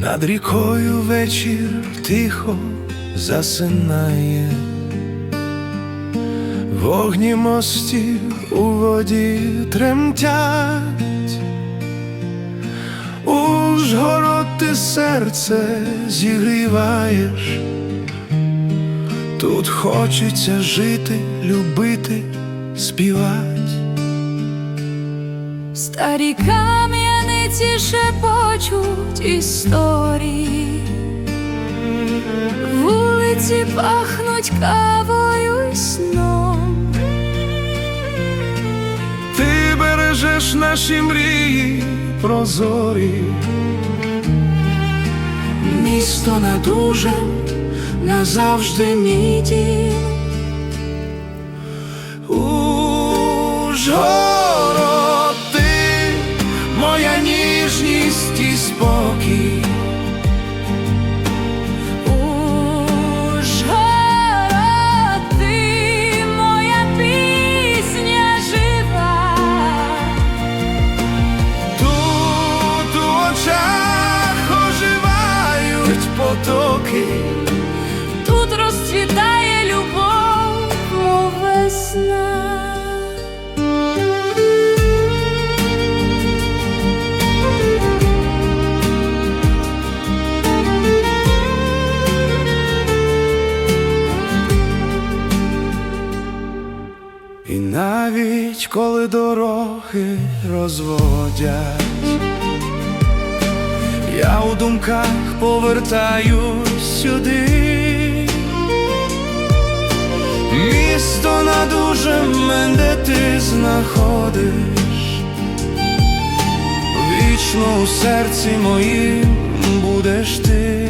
Над рікою вечір тихо засинає, вогні мостів у воді тремтять, Ужгород ти серце зігріваєш, тут хочеться жити, любити, співати. Старі кам'яниці шепочуть історії, вулиці пахнуть кавою й сном. Ти бережеш наші мрії прозорі, місто над дужем назавжди мій дім. Ужгород, потоки. Тут розцвітає любов, мов весна. І навіть коли дороги розводять, я у думках повертаюсь сюди, місто над мене ти знаходиш, вічно у серці моїм будеш ти.